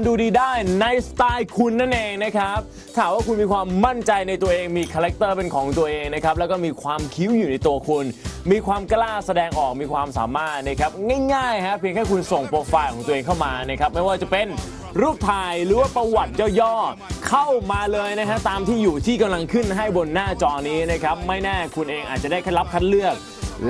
คนดูดีได้ในสไตล์คุณนั่นเองนะครับถามว่าคุณมีความมั่นใจในตัวเองมีคาแรคเตอร์เป็นของตัวเองนะครับแล้วก็มีความคิ้วอยู่ในตัวคุณ มีความกล้าแสดงออกมีความสามารถนะครับง่ายๆฮะเพียงแค่คุณส่งโปรไฟล์ของตัวเองเข้ามานะครับไม่ว่าจะเป็นรูปถ่ายหรือว่าประวัติย่อๆเข้ามาเลยนะฮะตามที่อยู่ที่กำลังขึ้นให้บนหน้าจอนี้นะครับไม่แน่คุณเองอาจจะได้รับคัดเลือก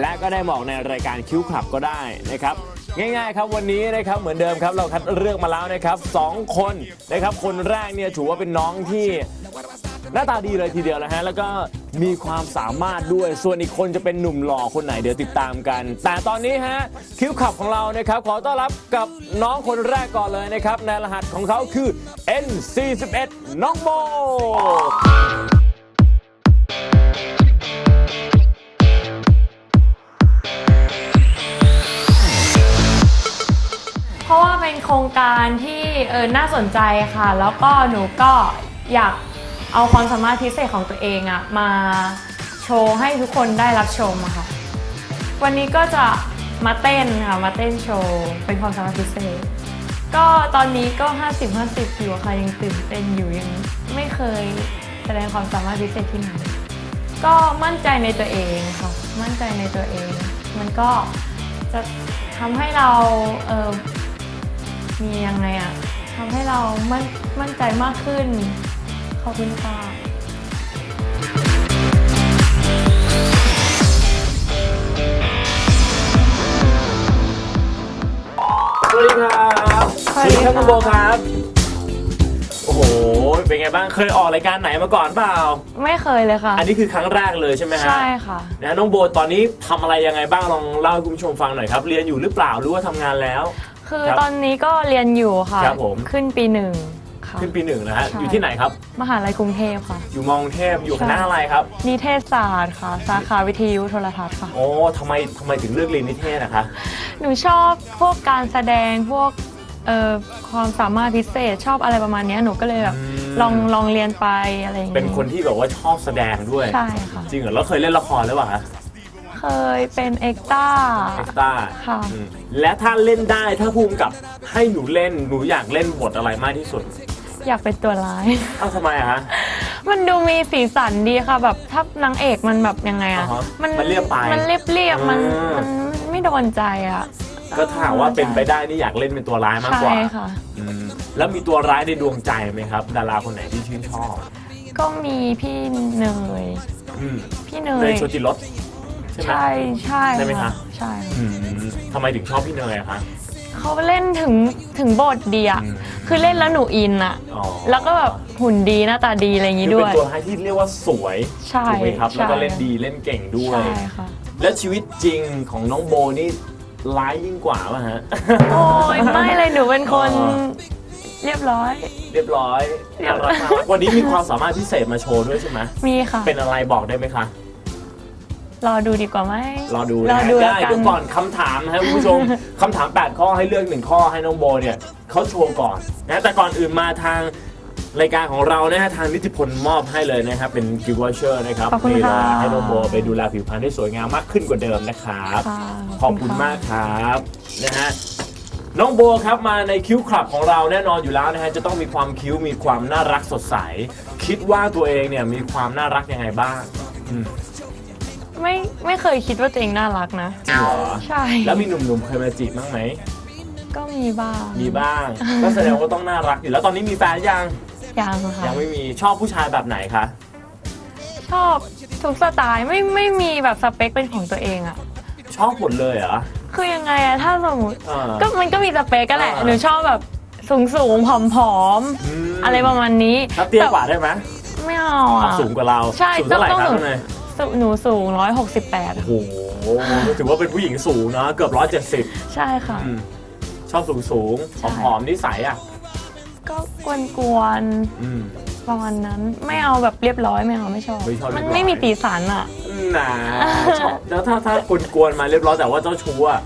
และก็ได้บอกในรายการคิวคลับก็ได้นะครับ ง่ายๆครับวันนี้นะครับเหมือนเดิมครับเราคัดเลือกมาแล้วนะครับสองคนนะครับคนแรกเนี่ยถือว่าเป็นน้องที่หน้าตาดีเลยทีเดียวนะฮะแล้วก็มีความสามารถด้วยส่วนอีกคนจะเป็นหนุ่มหล่อคนไหนเดี๋ยวติดตามกัน แต่ตอนนี้ฮะคิวขับของเรานะครับขอต้อนรับกับน้องคนแรกก่อนเลยนะครับในรหัสของเขาคือ N41 น้องโบ ครงการที่เออน่าสนใจค่ะ แล้วก็หนูก็อยากเอาความสามารถพิเศษของตัวเองอะมาโชว์ให้ทุกคนได้รับชมอะค่ะ วันนี้ก็จะมาเต้นค่ะ มาเต้นโชว์เป็นความสามารถพิเศษ ก็ตอนนี้ก็ 50-50อยู่ค่ะยังตื่นเต้นอยู่ยังไม่เคยแสดงความสามารถพิเศษที่ไหนก็มั่นใจในตัวเองค่ะ มั่นใจในตัวเอง มันก็จะทำให้เราเออ มียังไงอะทำให้เรามั่นมั่นใจมากขึ้น ขอบคุณค่ะสวัสดีครับสวัสดีค่ะน้องโบครับ โอ้โห เป็นไงบ้าง เคยออกรายการไหนมาก่อนเปล่า ไม่เคยเลยค่ะ อันนี้คือครั้งแรกเลยใช่ไหมฮะใช่ค่ะ นะน้องโบตอนนี้ทำอะไรยังไงบ้างลองเล่าให้คุณผู้ชมฟังหน่อยครับ เรียนอยู่หรือเปล่าหรือว่าทำงานแล้ว คือครับตอนนี้ก็เรียนอยู่ค่ะ ครับผม ขึ้นปีหนึ่งค่ะ ขึ้นปีหนึ่งนะฮะ ใช่ อยู่ที่ไหนครับ มหาลัยกรุงเทพค่ะ อยู่มองเทพอยู่คณะใช่อะไรครับ นิเทศศาสตร์ค่ะ สาขาวิทยุโทรทัศน์ค่ะ โอ้ทำไมทำไมถึงเลือกเรียนนิเทศนะคะ หนูชอบพวกการแสดงพวกเอ่อความสามารถพิเศษชอบอะไรประมาณเนี้ยหนูก็เลยแบบอืม ลองลองเรียนไปอะไรอย่างเป็นงี้คนที่แบบว่าชอบแสดงด้วย ใช่ค่ะ จริงเหรอ แล้วเคยเล่นละครหรือเปล่าคะ เคยเป็นเอ็กต้า เอ็กซ์ต้าค่ะและถ้าเล่นได้ถ้าภูมิกับให้หนูเล่นหนูอยากเล่นบทอะไรมากที่สุดอยากเป็นตัวร้าย เอ้าทำไมอะฮะ มันดูมีสีสันดีค่ะ แบบถ้านางเอกมันแบบยังไงอะอ่าฮะมันเรียบไปมันเรียบเรียบๆมันอืมมันไม่โดนใจอะก็ถ้าหากว่าเป็นไปได้นี่อยากเล่นเป็นตัวร้ายมากใช่กว่าค่ะ อืมแล้วมีตัวร้ายในดวงใจไหมครับ ดาราคนไหนที่ชื่นชอบก็มีพี่เนย อืมพี่เนเนยยโชติรสใช่ ไหมใช่ใช่ใช่ไหมคะใช่ค่ะอืมทำไมถึงชอบพี่เนยอะคะ เขาเล่นถึงถึงบทดีอะอืมคือเล่นแล้วหนูอินอะอ๋อ แล้วก็แบบหุ่นดีหน้าตาดีอะไรอย่างคืงี้อด้เป็วนย ตัวร้ายที่เรียกว่าสวยใช่ถูกไหมครับแล้วก็ใช่เล่นดีเล่นเก่งด้วย ใช่ค่ะ แล้วชีวิตจริงของน้องโบนี่ร้ายยิ่งกว่าป่ะฮะ โอ้ยไม่เลยหนูเป็นคนอ๋อ เรียบร้อย เรียบร้อยเรียบร้น่าอยรักมากวันนี้มีความสามารถพิเศษมาโชว์ด้วยใช่ไหมมีค่ะ เป็นอะไรบอกได้ไหมคะ รอดูดีกว่าไหมรอดูรนะอฮะดูได้แล้วกัเดี๋ยนวก่อนคำถามนะฮะคุณผู้ชม คำถาม 8 ข้อให้เลือกหนึ่งข้อให้น้องโบเนี่ยเขาโชว์ก่อนนะแต่ก่อนอื่นมาทางรายการของเรานะฮะทางนิติพลมอบให้เลยนะครับ เป็นกิฟต์วอเชอร์นะครับขอบคุณนี่เลยค่ะให้น้องโบไปดูแลผิวพรรณได้สวยงามมากขึ้นกว่าเดิมนะครับ ค่ะขอบคุณมากครับนะฮะน้องโบครับมาในคิ้วคลับของเราแน่นอนอยู่แล้วนะฮะจะต้องมีความคิ้วมีความน่ารักสดใส คิดว่าตัวเองเนี่ยมีความน่ารักยังไงบ้างอืม ไม่ไม่เคยคิดว่าตัวเองน่ารักนะ จริงเหรอใช่ แล้วมีหนุ่มๆเคยมาจีบบ้างไหม ก็มีบ้าง มีบ้าง ก็แสดงว่าต้องน่ารักอยู่แล้วตอนนี้มีแฟนยัง ยังค่ะ ยังไม่มี ชอบผู้ชายแบบไหนคะ ชอบทุกสไตล์ไม่ไม่มีแบบสเปคเป็นของตัวเองอะชอบหมดเลยเหรอ คือยังไงอะถ้าสมมติเออก็มันก็มีสเปคกันแหละ อ่า หนูชอบแบบสูงสูงๆผอมผอมๆมอะไรประมาณนี้ถ้าเตี้ยกว่าได้ไหมแต่ไม่เอาอะอะสูงกว่าเราใช่สูงเท่าไหร่ต้องครับต้อง ข้างใน สูหนูสูงร้อยหกสิบแปดโอ้โหถือว่าเป็นผู้หญิงสูงนะเกือบร้อยเจ็ดสิบใช่ค่ะ ชอบสูงสูงๆใช่ผอมๆนิสัยอะ ก็กวนอืม ๆประมาณนั้น ไม่เอาแบบเรียบร้อยไม่เอาไม่ชอบ ไม่ชอบเรียบร้อย มันไม่มีตีสันอะนะชอบแล้วถ้าถ้าคนกวนๆมาเรียบร้อยแต่ว่าเจ้าชู้อะ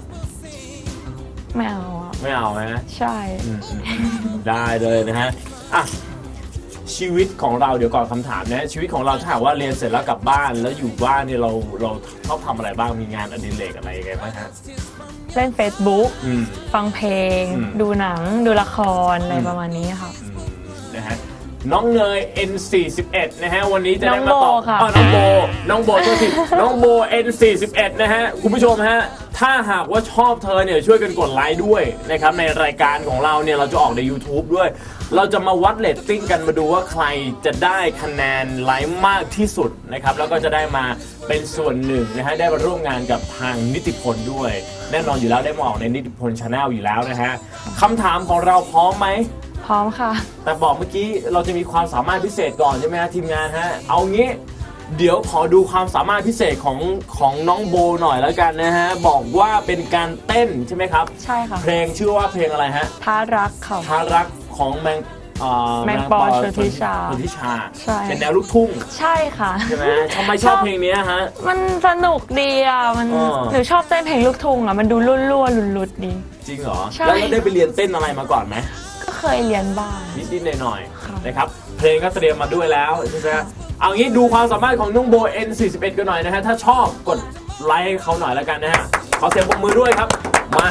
ไม่เอาอะ ไม่เอานะ ใช่ อืมอืมอืมได้เลยนะฮะ อะ ชีวิตของเราเดี๋ยวก่อนคำถามนะชีวิตของเราถ้าหากว่าเรียนเสร็จแล้วกลับบ้านแล้วอยู่บ้านเนี่ยเราเราชอบทำอะไรบ้างมีงานอดิเรกอะไรยังไงบ้างฮะเล่น Facebook อืม ฟังเพลง อืม ดูหนัง ดูละคร อะไรอืมประมาณนี้ค่ะ อืมนะฮะ น้องเนย N41 นะฮะวันนี้จะได้มาตอบน้องโบค่ะอ๋อน้องโบน้องโบตัวผิดน้องโบ N41 นะฮะคุณผู้ชมฮะถ้าหากว่าชอบเธอเนี่ยช่วยกันกดไลค์ด้วยนะครับในรายการของเราเนี่ยเราจะออกใน YouTube ด้วย เราจะมาวัดเลตติ้งกันมาดูว่าใครจะได้คะแนนไลค์มากที่สุดนะครับแล้วก็จะได้มาเป็นส่วนหนึ่งนะฮะได้มาร่วมงานกับทางนิติพลด้วย แน่นอนอยู่แล้วได้มาออกในนิติพลชาแนลอยู่แล้วนะฮะคำถามของเราพร้อมไหม พร้อมค่ะ แต่บอกเมื่อกี้เราจะมีความสามารถพิเศษก่อนใช่ไหมฮะทีมงานฮะ เอางี้ เดี๋ยวขอดูความสามารถพิเศษของของน้องโบหน่อยแล้วกันนะฮะ บอกว่าเป็นการเต้นใช่ไหมครับ ใช่ค่ะเพลงชื่อว่าเพลงอะไรฮะท้ารักค่ะท้ารักของแมงเอ่อแมงปอชนทิชาชนทิชา ใช่ เป็นแนวลูกทุ่งใช่ค่ะ ใช่ไหมทำไมชอบเพลงนี้ฮะ มันสนุกดีอะ มันอ๋อ หนูชอบเต้นเพลงลูกทุ่งอะ มันดูรุ่นรั่วๆหลุดๆดี จริงเหรอ ใช่ แล้วเราได้ไปเรียนเต้นอะไรมาก่อนไหมก็ เคยเรียนบ้าง นิดๆหน่อยค่ะๆนะครับเพลงก็เตรียมมาด้วยแล้วใช่ไหมเอางี้ดูความสามารถของน้องโบ N41 กันหน่อยนะฮะถ้าชอบกดไลค์ให้เขาหน่อยแล้วกันนะฮะขอเสียงปรบมือด้วยครับมา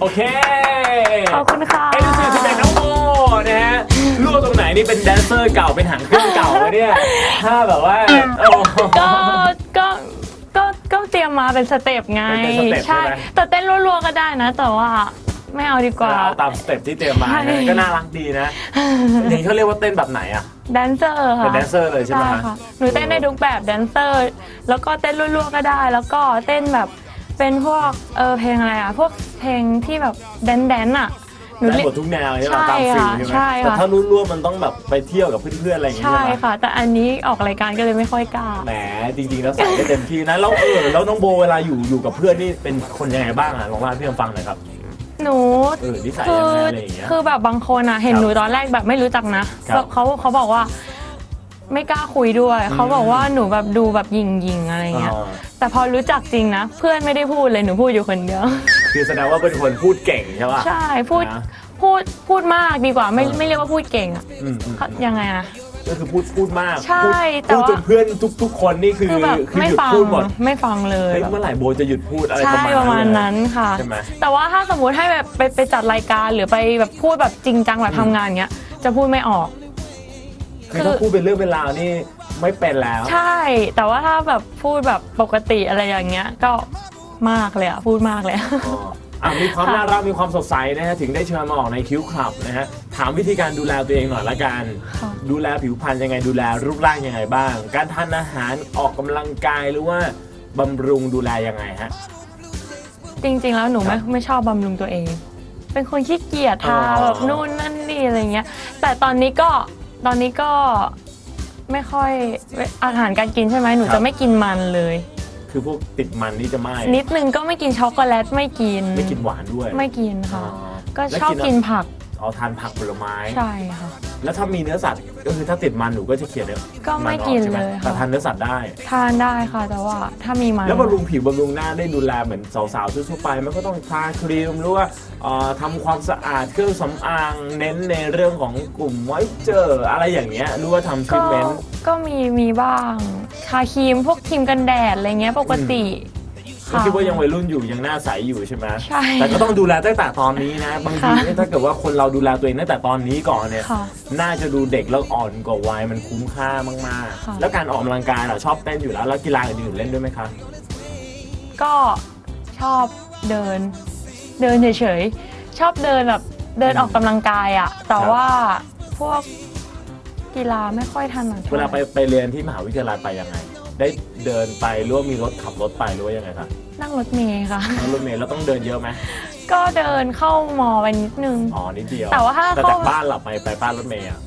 โอเคขอบคุณค่ะ N41 น้องโบนะฮะรั่วตรงไหนนี่เป็นแดนเซอร์เก่าเป็นหางเครื่องเก่าเลยเนี่ยถ้าแบบว่าโอ้ ก็ก็ก็ก็เตรียมมาเป็นสเต็ปไงเป็นสเต็ปใช่ใช่ไหม แต่เต้นรัวๆก็ได้นะ แต่ว่าไม่เอาดีกว่า เอาตามสเต็ปที่เตรียมมาใช่ นะก็น่ารักดีนะอย่างนี้เขาเรียกว่าเต้นแบบไหนอะ แดนเซอร์ค่ะเป็นแดนเซอร์เลยใช่ไหมฮะค่ะหนูเต้นได้ทุกแบบแดนเซอร์ แล้วก็เต้นรัวๆก็ได้ แล้วก็เต้นแบบ เป็นพวกเออเพลงอะไรอะ พวกเพลงที่แบบแดนแดนๆอะหนูได้เรียหมดทุกแนวใช่ไหมใช่ตามฟิลค่ะใช่ไหมใช่ค่ะ แต่ถ้ารุ่นร่วมมันต้องแบบไปเที่ยวกับเพื่อนๆอะไรอย่างเงี้ยใช่ใช่ไหมค่ะ แต่อันนี้ออกรายการก็เลยไม่ค่อยกล้า แหมจริงๆแล้วใส่ได้เต็มที่นะแล้วเออแล้วน้องโบเวลาอยู่อยู่กับเพื่อนนี่เป็นคนยังไงบ้างอะลองเล่าให้พี่ฟังหน่อยครับ หนูเออนิสัยคืยังอไงอะไรอย่างเงี้ยคือแบบบางคนอะ เห็นครับหนูตอนแรกแบบไม่รู้จักนะครับ เขาเขาบอกว่า ไม่กล้าคุยด้วยอืมเขาบอกว่าหนูแบบดูแบบหยิงยิงๆอะไรเงี้ยอ๋อแต่พอรู้จักจริงนะ เพื่อนไม่ได้พูดเลยหนูพูดอยู่คนเดียว คือแสดงว่าเป็นคนพูดเก่งใช่ป่ะ ใช่พูดนะพูดพูดมากดีกว่าไม่เออ ไม่เรียกว่าพูดเก่งอะอืมอืมเขายังไงอะ ก็คือพูดพูดมากใช่พูดแต่พูดว่า จนเพื่อนทุกๆคนนี่คือคือแบบคือไม่หยุดฟังพูดหมดไม่ฟังเลยเฮ้ยแบบเมื่อไหร่โบจะหยุดพูดอะไรใช่ประประมามาณณนั้นั้นนค่ะ ใช่ไหมแต่ว่าถ้าสมมติให้แบบไปไปจัดรายการหรือไปแบบพูดแบบจริงจังแบบทำงานเงี้ย จะพูดไม่ออก คือถ้าพูดเป็นเรื่องเป็นราวนี่ไม่เป็นแล้ว ใช่ แต่ว่าถ้าแบบพูดแบบปกติอะไรอย่างเงี้ย ก็มากเลยอะพูดมากเลยอ๋ออะมีความค่ะน่ารักมีความสดใสนะฮะถึงได้เชิญมาออกในคิวคลับนะฮะถามวิธีการดูแลตัวเองหน่อยละกัน ค่ะ ดูแลผิวพรรณยังไงดูแลรูปร่างยังไงบ้าง การทานอาหารออกกำลังกายหรือว่าบำรุงดูแลยังไงฮะ จริงๆ แล้วหนูไม่ครับไม่ชอบบำรุงตัวเอง เป็นคนขี้เกียจทาอ๋อ แบบนู่นนั่นนี่อะไรเงี้ย แต่ตอนนี้ก็ ตอนนี้ก็ไม่ค่อยอาหารการกินใช่ไหมหนูครับ จะไม่กินมันเลย คือพวกติดมันนี่จะไม่นิดนึงก็ไม่กินช็อกโกแลตไม่กิน ไม่กินหวานด้วยไม่กินอ๋อค่ะ ก็แล้วชอบกินผัก เอาทานผักผลไม้ ใช่ค่ะ แล้วถ้ามีเนื้อสัตว์ก็คือถ้าติดมันหนูก็จะเขียนเนื้อก็ไม่นออกินใช่หเลยค่ะ แต่ทานเนื้อสัตว์ได้ ทานได้ค่ะ แต่ว่าถ้ามีมันแล้วบำรุงผิวบำรุงหน้าได้ดูแลเหมือนสาวๆทั่วๆไปมันก็ต้องทาครีมหรือว่าเอ่อทำความสะอาดเครื่องสำอางเน้นในเรื่องของกลุ่มมอยเจอร์อะไรอย่างเงี้ยหรือว่าทำทรีก็ทเมนต์ ก็มีมีบ้างทาครีมพวกครีมกันแดดอะไรเงี้ยปกติ ก็คิดว่ายังวัยรุ่นอยู่ยังหน้าใสอยู่ใช่ไหมใช่แต่ก็ต้องดูแลตั้งแต่ตอนนี้นะบางทีค่ะเนี่ยถ้าเกิดว่าคนเราดูแลตัวเองตั้งแต่ตอนนี้ก่อนเนี่ยค่ะน่าจะดูเด็กแล้วอ่อนกว่าวัยมันคุ้มค่ามากค่ะ ๆ แล้วการออกกำลังกายเราชอบเต้นอยู่แล้วแล้วกีฬาอื่นๆเล่นด้วยไหมคะก็ชอบเดิน เดินเฉยๆ ชอบเดินแบบเดินออกกำลังกายอะแต่ว่าพวกกีฬาไม่ค่อยถนัดเวลาไปไปเรียนที่มหาวิทยาลัยไปยังไง ได้เดินไปหรือว่ามีรถขับรถไปหรือว่ายังไงคะนั่งรถเมล์ค่ะ นั่งรถเมล์แล้วต้องเดินเยอะไหมก็เดินเข้ามอไปนิดนึง อ๋อนิดเดียวแต่ว่าถ้าแต่เข้าจากบ้านเราไปไปบ้านรถเมล์อะ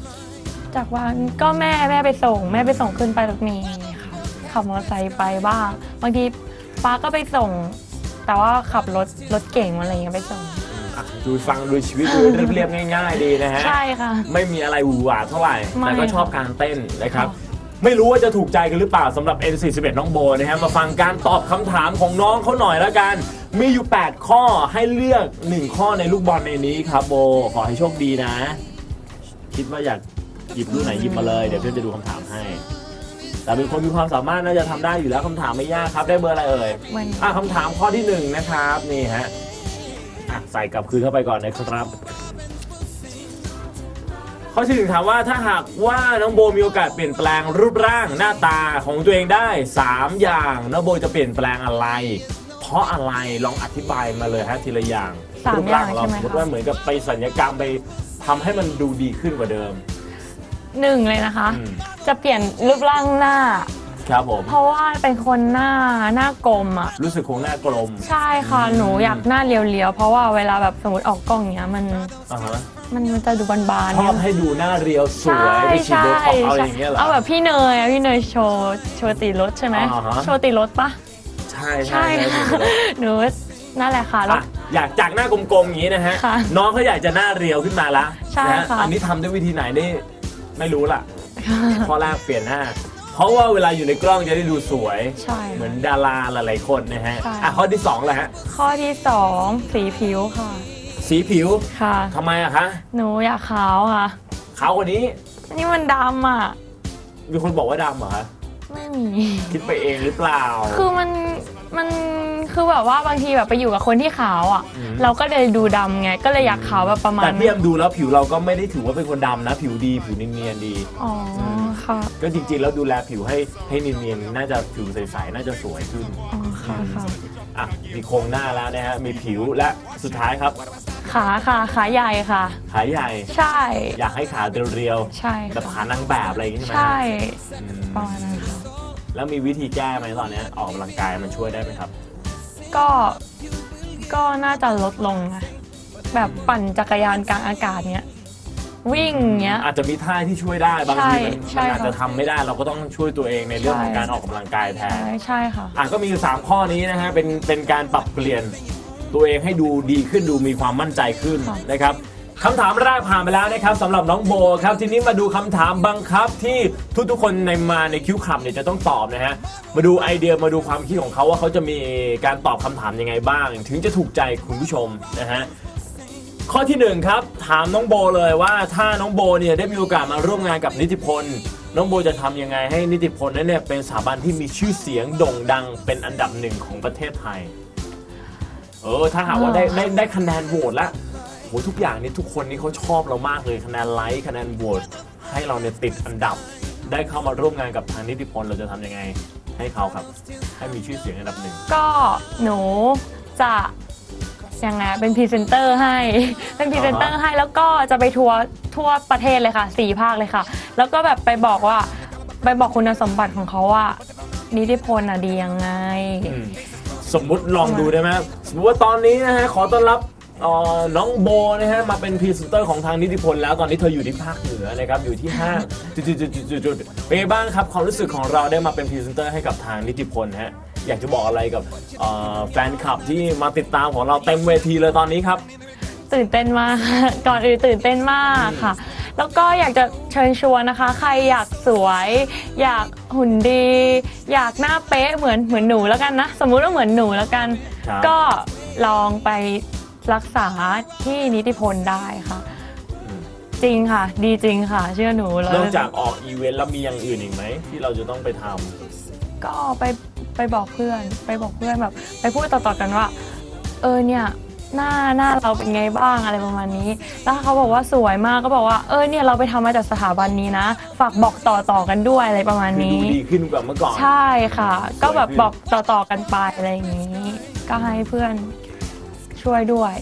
จากวันก็แม่แม่ไปส่ง แม่ไปส่งขึ้นไปรถเมล์ค่ะขับมอเตอร์ไซค์ไปบ้างบางทีป้าก็ไปส่ง แต่ว่าขับรถรถเก่งอะไรเงี้ยไปส่งอะดูฟังดูชีวิตดูเรียบๆง่าย ๆ ดีนะฮะ ใช่ค่ะ ไม่มีอะไรหวือหวาเท่าไหร่ ไม่แต่ก็ชอบการเต้นนะครับ ค่ะ ไม่รู้ว่าจะถูกใจกันหรือเปล่าสำหรับ N41 น้องโบนะฮะมาฟังการตอบคำถามของน้องเขาหน่อยแล้วกัน มีอยู่ 8 ข้อให้เลือก 1 ข้อในลูกบอลในนี้ครับโบ ขอให้โชคดีนะ คิดว่าอยากหยิบลูกไหนหยิบมาเลย เดี๋ยวเพื่อนจะดูคำถามให้ แต่เป็นคนมีความสามารถน่าจะทำได้อยู่แล้วคำถามไม่ยากครับ ได้เบอร์อะไรเอ่ยเหมือนอะคำถามข้อที่หนึ่งนะครับนี่ฮะอะใส่กลับคืนเข้าไปก่อนนะครับ ข้อที่หนึ่งถามว่าถ้าหากว่าน้องโบมีโอกาสเปลี่ยนแปลงรูปร่างหน้าตาของตัวเองได้ 3 อย่างน้องโบจะเปลี่ยนแปลงอะไร เพราะอะไรลองอธิบายมาเลยฮะทีละอย่างสามรูปร่างเราอย่างใช่ไหมสมมติคะว่าเหมือนกับไปสัญญกรรมไปทำให้มันดูดีขึ้นกว่าเดิม หนึ่งเลยนะคะ อืม จะเปลี่ยนรูปร่างหน้า ครับผมเพราะว่าเป็นคนหน้าหน้ากลมอะ รู้สึกคงหน้ากลมใช่ค่ะ หนูอยากหน้าเรียวๆ เพราะว่าเวลาแบบสมมติออกกล้องเนี้ยมัน อ่าฮะ มันมันจะดูบานๆชอบให้ดูหน้าเรียวสวย ไปฉีดโบท็อกซ์เอาอย่างเงี้ยเหรอ เอาแบบพี่เนยอะพี่เนยโชว์โชว์ตีรถใช่ไหมอ่าฮะ โชว์ตีรถปะใช่ใช่ใช่ใช่ค่ะหนูนั่นแหละค่ะแล้ว อะอยากจากหน้ากลมๆอย่างนี้นะฮะ ค่ะน้องเขาอยากจะหน้าเรียวขึ้นมาละใช่นะฮะค่ะ อันนี้ทำด้วยวิธีไหนนี่ไม่รู้ล่ะข้อแรกเปลี่ยนหน้า เพราะว่าเวลาอยู่ในกล้องจะได้ดูสวย ใช่ เหมือนดาราหลายๆคนนะฮะ ใช่ อะข้อที่สองแหละฮะ ข้อที่สองสีผิวค่ะ สีผิวค่ะ ทำไมอะคะหนูอยากขาวค่ะ ขาวกว่านี้ นี่มันดำอะ มีคนบอกว่าดำเหรอคะไม่มี คิดไปเองหรือเปล่า คือมัน มัน คือแบบว่าบางทีแบบไปอยู่กับคนที่ขาวอะ อืม เราก็เลยดูดำไง ก็เลยอยากขาวแบบประมาณแต่พี่แอมดูแล้วผิวเราก็ไม่ได้ถือว่าเป็นคนดำนะ ผิวดีผิวเนียนๆดี อ๋อ ค่ะก็จริงๆ แล้วดูแลผิวให้ให้เนียนๆน่าจะผิวใสๆน่าจะสวยขึ้นอ๋อค่ะค่ะอะมีโครงหน้าแล้วนะฮะมีผิวและสุดท้ายครับ ขาค่ะขาใหญ่ค่ะ ขาใหญ่ ใช่ อยากให้ขาเรียวใช่ๆแบบค่ะขานางแบบอะไรอย่างงี้ใช่ไหมใช่อืมประมาณนั้นค่ะแล้วมีวิธีแก้ไหมตอนเนี้ยออกกำลังกายมันช่วยได้ไหมครับ ก็ก็น่าจะลดลงนะแบบปั่นจักรยานกลางอากาศเนี้ย วิ่งเงี้ย อาจจะมีท่าที่ช่วยได้บางทีมันใช่มันอาจค่ะ จะทำไม่ได้เราก็ต้องช่วยตัวเองในเรื่องของใช่การออกกำลังกายแทน ใช่ใช่ค่ะ อะก็มีอยู่สามข้อนี้นะฮะเป็นเป็นการปรับเปลี่ยนตัวเองให้ดูดีขึ้นดูมีความมั่นใจขึ้นค่ะ นะครับคำถามแรกผ่านไปแล้วนะครับสำหรับน้องโบครับทีนี้มาดูคำถามบังคับที่ทุกๆคนในมาในคิวขับเนี่ยจะต้องตอบนะฮะมาดูไอเดียมาดูความคิดของเขาว่าเขาจะมีการตอบคำถามยังไงบ้าง ถึงจะถูกใจคุณผู้ชมนะฮะ ข้อที่หนึ่งครับถามน้องโบเลยว่าถ้าน้องโบเนี่ยได้มีโอกาสมาร่วมงานกับนิติพล น้องโบจะทำยังไงให้นิติพลนั้นเนี่ยเป็นสถาบันที่มีชื่อเสียงโด่งดังเป็นอันดับหนึ่งของประเทศไทย เออถ้าหากว่าได้ได้ได้คะแนนโหวตแล้วโหทุกอย่างนี่ทุกคนนี่เขาชอบเรามากเลยคะแนนไลค์คะแนนโหวตให้เราเนี่ยติดอันดับ ได้เข้ามาร่วมงานกับทางนิติพลเราจะทำยังไงให้เขาครับ ให้มีชื่อเสียงอันดับหนึ่ง ก็หนูจะ ยังไงเป็นพรีเซนเตอร์ให้ เป็นพรีเซนเตอร์ให้แล้วก็จะไปทัวร์ทั่วประเทศเลยค่ะสี่ภาคเลยค่ะ แล้วก็แบบไปบอกว่าไปบอกคุณสมบัติของเขาว่า นิติพลอะดียังไง อืมสมมุติลองดูได้ไหมสมมติว่าตอนนี้นะฮะขอต้อนรับเอ่อน้องโบนะฮะมาเป็นพรีเซนเตอร์ของทางนิติพลแล้วตอนนี้เธออยู่ที่ภาคเหนือนะครับอยู่ที่ห้างจุดๆๆๆๆเป็นไงบ้างครับความรู้สึกของเราได้มาเป็นพรีเซนเตอร์ให้กับทางนิติพลฮะ อยากจะบอกอะไรกับเอ่อแฟนคลับที่มาติดตามของเราเต็มเวทีเลยตอนนี้ครับ ตื่นเต้นมาก ก่อนอื่นตื่นเต้นมากค่ะ แล้วก็อยากจะเชิญชวนนะคะ ใครอยากสวย อยากหุ่นดี อยากหน้าเป๊ะเหมือนเหมือนหนูแล้วกันนะ สมมุติว่าเหมือนหนูแล้วกัน ครับ ก็ลองไปรักษาที่นิติพลได้ค่ะ จริงค่ะ ดีจริงค่ะ เชื่อหนูเลยนอกจากออกอีเวนต์แล้วมีอย่างอื่นอีกไหมที่เราจะต้องไปทำ ก็ไป ไปบอกเพื่อน ไปบอกเพื่อนแบบ ไปพูดต่อๆกันว่า เออเนี่ยหน้าหน้าเราเป็นไงบ้างอะไรประมาณนี้ แล้วเขาบอกว่าสวยมากก็บอกว่าเออเนี่ยเราไปทำมาจากสถาบันนี้นะ ฝากบอกต่อๆกันด้วยอะไรประมาณคือนี้ดูดีขึ้นกว่าเมื่อก่อน ใช่ค่ะ ก็แบบขึ้นบอกต่อๆกันไปอะไรอย่างนี้ ก็ให้เพื่อนช่วยด้วย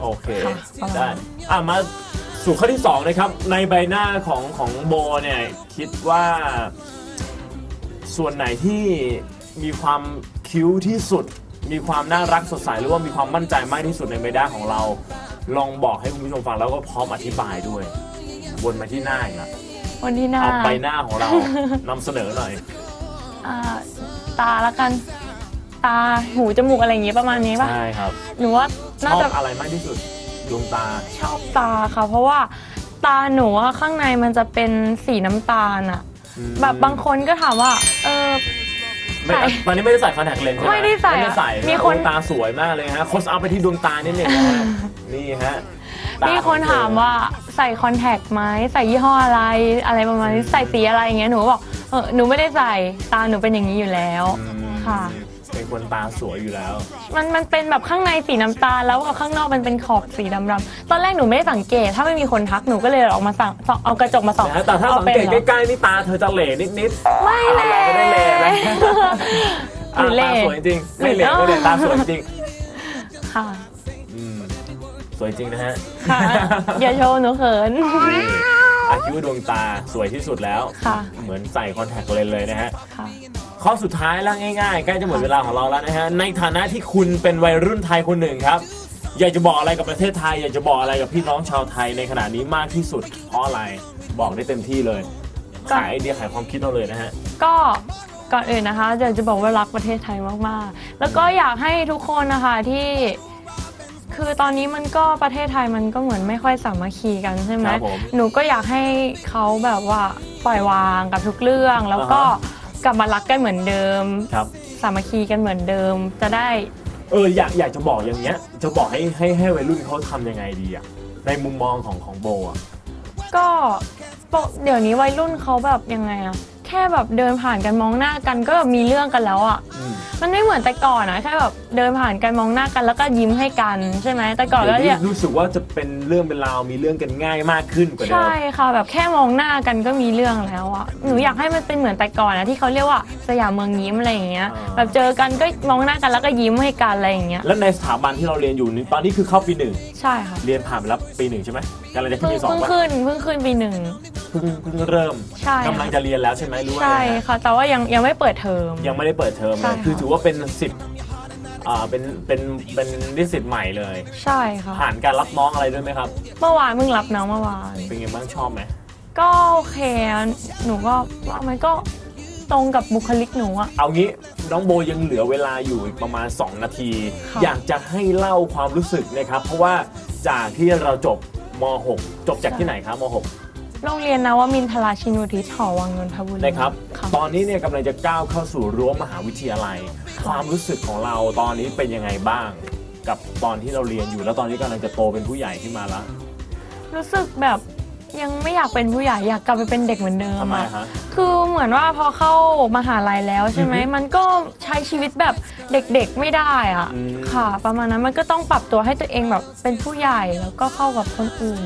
โอเคค่ะประมาณได้อะมาสู่ข้อที่2นะครับ ในใบหน้าของของโบเนี่ยคิดว่า ส่วนไหนที่ มีความคิ้วที่สุด มีความน่ารักสดใสหรือว่ามีความมั่นใจมากที่สุดในใบหน้าของเรา ลองบอกให้คุณผู้ชมฟังแล้วก็พร้อมอธิบายด้วยวนมาที่หน้าอีกนะวันที่หน้าเอาใบหน้าของเรานำเสนอหน่อย อ่าตาละกัน ตาหูจมูกอะไรอย่างงี้ประมาณนี้ป่ะใช่ครับหนูว่าชน่าอบจะอะไรมากที่สุดดวงตาชอบตาค่ะ เพราะว่าตาหนูอะข้างในมันจะเป็นสีน้ำตาลอะ อืมแบบบางคนก็ถามว่า เออ ไม่ใส่ ตอนนี้ไม่ได้ใส่คอนแทคเลนส์ใช่ไหมไม่ได้ใส่ไม่ได้ใส่มีคน ดวงตาสวยมากเลยฮะโคสเอาไปที่ดวงตานิดหนึ่งนะฮะนี่ฮะตมีคนถามว่าใส่คอนแทคไหมใส่ยี่ห้ออะไรอะไรประมาณนี้ใส่สีอะไรอย่างเงี้ยหนูก็บอกเออหนูไม่ได้ใส่ตาหนูเป็นอย่างนี้อยู่แล้วอืม ค่ะเป็น คนตาสวยอยู่แล้ว มันมันเป็นแบบข้างในสีน้ำตาลแล้วข้างนอกมันเป็นขอบสีดำๆตอนแรกหนูไม่ได้สังเกต ถ้าไม่มีคนทักหนูก็เลยออกมาสั่งส่องเอากระจกมาส่องนะฮะแต่ถ้าสังเกตอป็นหรอใกล้ๆนี่ตาเธอจะเหล่นิดๆไม่อะเละเราไม่ได้เหล่นะหรืออะเละตาสวยจริงไม่เหล่ไม่เหล่ตาสวยจริงค่ะอืมสวยจริงนะฮะค่ะอย่าโชว์หนูเขิน นี่อาคิ้วดวงตาสวยที่สุดแล้ว ค่ะ เหมือนใส่คอนแทคเลนส์เลยนะฮะ ค่ะ ข้อสุดท้ายแล้วง่ายๆ ใกล้จะหมดเวลาของเราแล้วนะฮะ ในฐานะที่คุณเป็นวัยรุ่นไทยคนหนึ่งครับ อยากจะบอกอะไรกับประเทศไทย อยากจะบอกอะไรกับพี่น้องชาวไทยในขณะนี้มากที่สุด เพราะอะไร บอกได้เต็มที่เลยก็ขายไอเดียขายความคิดเราเลยนะฮะ ก็ก่อนอื่นนะคะอยากจะบอกว่ารักประเทศไทยมากๆ แล้วก็อยากให้ทุกคนนะคะที่คือตอนนี้มันก็ประเทศไทยมันก็เหมือนไม่ค่อยสามัคคีกันใช่ไหมครับผมหนูก็อยากให้เขาแบบว่าปล่อยวางกับทุกเรื่องแล้วก็อ่าฮ กลับมารักกันเหมือนเดิม ครับ สามัคคีกันเหมือนเดิม จะได้ เอออยากอยากจะบอกอย่างเงี้ย จะบอกให้ให้ให้วัยรุ่นเขาทำยังไงดีอะในมุมมองของของโบอะก็ปกเดี๋ยวนี้วัยรุ่นเขาแบบยังไงอะ แค่แบบเดินผ่านกันมองหน้ากันก็แบบมีเรื่องกันแล้วอะอืมมันไม่เหมือนแต่ก่อนนะแค่แบบเดินผ่านกันมองหน้ากันแล้วก็ยิ้มให้กันใช่ไหมแต่ก่อนก็เดี๋ยวเนี่ยนี้รู้สึกว่าจะเป็นเรื่องเป็นราวมีเรื่องกันง่ายมากขึ้นกว่าเดิมใช่ค่ะแบบแค่มองหน้ากันก็มีเรื่องแล้วอะหนูอยากให้มันเป็นเหมือนแต่ก่อนนะที่เขาเรียกว่าสยามเมืองยิ้มอะไรอย่างเงี้ยอ่าแบบเจอกันก็มองหน้ากันแล้วก็ยิ้มให้กันอะไรอย่างเงี้ยแล้วในสถาบันที่เราเรียนอยู่นี่ตอนนี้คือเข้าปีหนึ่งใช่ค่ะเรียนผ่านไปแล้วปีหนึ่งใช่ไหมกำลังจะขึ้เพิ่นงปีสองเพิ่งปะขึ้นเพิ่งขึ้นปีหนึ่งเพิ่งเพิ่งเริ่มใช่กำลังจะเรียนแล้วใช่ไหมหรู้ว่าใช่ยังไงค่ะ แต่ว่ายังยังไม่เปิดเทอม ยังไม่ได้เปิดเทอมใช่เลยค่ะ คือถือว่าเป็นสิทธิ์อ่าเป็นเป็นเป็นนิสิตใหม่เลย ใช่ค่ะ ผ่านการรับน้องอะไรด้วยไหมครับ เมื่อวานเพิ่งรับน้องเมื่อวาน เป็นไงบ้างชอบไหมก็โอเคอะหนูก็ว่ามันก็ตรงกับบุคลิกหนูอะ เอางี้น้องโบยังเหลือเวลาอยู่อีกประมาณ 2 นาที ค่ะ อยากจะให้เล่าความรู้สึกนะครับ เพราะว่าจากที่เราจบม .6 จบจากที่ไหนครับม .6 โรงเรียนนวมินทราชินูทิศหอวังนนทบุรีนะครับ ค่ะตอนนี้เนี่ยกำลังจะก้าวเข้าสู่รั้วมหาวิทยาลัย ความรู้สึกของเราตอนนี้เป็นยังไงบ้าง กับตอนที่เราเรียนอยู่แล้วตอนนี้กำลังจะโตเป็นผู้ใหญ่ขึ้นมาแล้วรู้สึกแบบยังไม่อยากเป็นผู้ใหญ่อยากกลับไปเป็นเด็กเหมือนเดิมทำไมอะ ฮะ คือเหมือนว่าพอเข้ามหาลัยแล้วใช่ไหม อือฮึมันก็ใช้ชีวิตแบบเด็กๆไม่ได้อะอืม ค่ะ ประมาณนั้นมันก็ต้องปรับตัวให้ตัวเองแบบเป็นผู้ใหญ่แล้วก็เข้ากับคนอื่น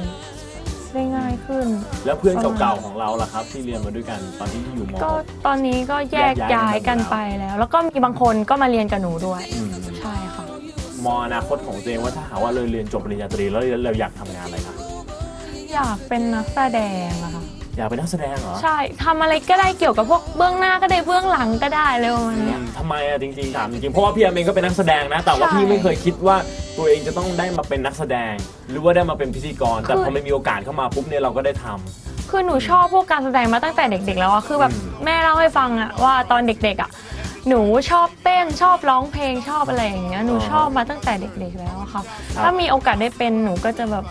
ได้ง่ายขึ้น แล้วเพื่อนเก่าๆของเราล่ะครับ ที่เรียนมาด้วยกันตอนที่อยู่ม ก็ .6 ตอนนี้ก็แยกแยกย้าย้ายยกักันนไปไปแล้ว แล้วก็มีบางคนก็มาเรียนกับหนูด้วย อืม ใช่ค่ะมองอนาคตของตัวเองว่าถ้าหากว่าเราเรียนจบปริญญาตรีแล้วเราอยากทำงานอะไรครับ อยากเป็นนักแสดงอะค่ะ อยากเป็นนักแสดงเหรอใช่ทำอะไรก็ได้เกี่ยวกับพวกเบื้องหน้าก็ได้เบื้องหลังก็ได้เลยประมาณอืเนี้ย มทำไมอะจริงๆถามจริงๆเพราะว่าพี่แอมเองก็เป็นนักแสดงนะ แต่ว่าใช่พี่ไม่เคยคิดว่าตัวเองจะต้องได้มาเป็นนักแสดง หรือว่าได้มาเป็นพิธีกร แต่คือ พอไม่มีโอกาสเข้ามาปุ๊บเนี่ยเราก็ได้ทำ คือหนูชอบพวกการแสดงมาตั้งแต่เด็ก ๆ แล้วอะคือแบบอืม แม่เล่าให้ฟังอะว่าตอนเด็ก ๆอะหนูชอบเต้นชอบร้องเพลงชอบอะไรอย่างเงี้ยหนูชอบมาตั้งแต่เด็ก ๆ แล้วอะค่ะ ถ้ามีโอกาสได้เป็นหนูก็จะแบบ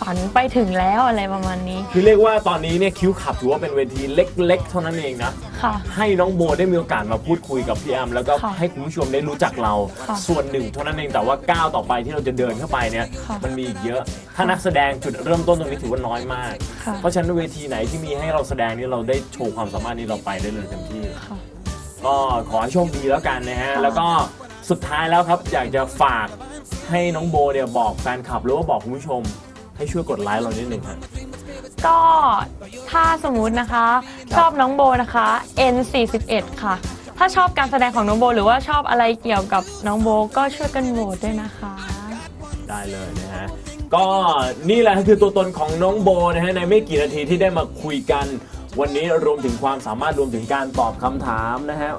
ฝันไปถึงแล้วอะไรประมาณนี้ คือเรียกว่าตอนนี้เนี่ยคิวขับถือว่าเป็นเวทีเล็ก ๆ เท่านั้นเองนะ ค่ะ ให้น้องโบได้มีโอกาสมาพูดคุยกับพี่แอมแล้วก็ค่ะให้คุณผู้ชมได้รู้จักเรา ค่ะส่วนหนึ่งเท่านั้นเองแต่ว่าก้าวต่อไปที่เราจะเดินเข้าไปเนี่ยค่ะ มันมีอีกเยอะ ถ้านักแสดงจุดเริ่มต้นตรงนี้ถือว่าน้อยมาก ค่ะ เพราะฉะนั้นเวทีไหนที่มีให้เราแสดงนี่เราได้โชว์ความสามารถนี้เราไปได้เลยเต็มที่ ค่ะ ก็ขอให้โชคดีแล้วกันนะฮะ ค่ะ แล้วก็สุดท้ายแล้วครับ อยากจะฝากให้น้องโบเนี่ยบอกแฟนคลับหรือว่าบอกคุณผู้ชม ให้ช่วยกดไลค์เรานิดหนึ่งครับก็ถ้าสมมุตินะคะ ชอบน้องโบนะคะ N41 ค่ะ ถ้าชอบการแสดงของน้องโบ หรือว่าชอบอะไรเกี่ยวกับน้องโบก็ช่วยกันโหวตด้วยนะคะ ได้เลยนะฮะ ก็นี่แหละคือตัวตนของน้องโบนะฮะในไม่กี่นาทีที่ได้มาคุยกัน วันนี้รวมถึงความสามารถรวมถึงการตอบคำถามนะฮะ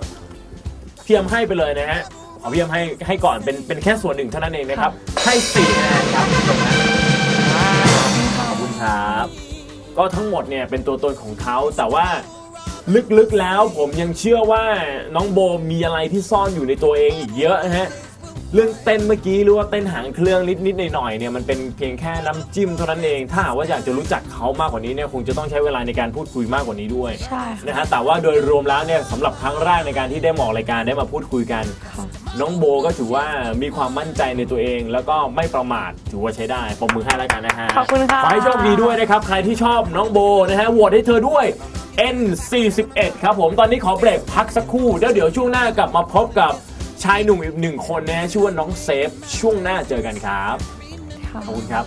พี่ยมให้ไปเลยนะฮะขอพี่ยมให้ให้ก่อนเป็นเป็นแค่ส่วนหนึ่งเท่านั้นเองนะครับ ให้สี่คะแนนครับ ครับ ก็ทั้งหมดเนี่ยเป็นตัวตนของเขาแต่ว่าลึกๆแล้วผมยังเชื่อว่าน้องโบมีอะไรที่ซ่อนอยู่ในตัวเองอีกเยอะนะฮะ เรื่องเต้นเมื่อกี้หรือว่าเต้นหางเครื่องนิดๆหน่อยๆเนี่ยมันเป็นเพียงแค่น้ำจิ้มเท่านั้นเอง ถ้าหากว่าอยากจะรู้จักเขามากกว่านี้เนี่ยคงจะต้องใช้เวลาในการพูดคุยมากกว่านี้ด้วยใช่ค่ะนะฮะแต่ว่าโดยรวมแล้วเนี่ยสำหรับครั้งแรกในการที่ได้มาออกรายการได้มาพูดคุยกันค่ะน้องโบก็ถือว่ามีความมั่นใจในตัวเอง แล้วก็ไม่ประมาทถือว่าใช้ได้ปรบมือให้แล้วกันนะฮะขอบคุณค่ะ ขอให้โชคดีด้วยนะครับใครที่ชอบน้องโบนะฮะโหวตให้เธอด้วย N41 ครับผมตอนนี้ขอเบรกพักสักครู่แล้วเดี๋ยวช่วงหน้ากลับมาพบกับ ชายหนุ่มอีกหนึ่งคนนะฮะชื่อว่าน้องเซฟช่วงหน้าเจอกันครับค่ะขอบคุณครับ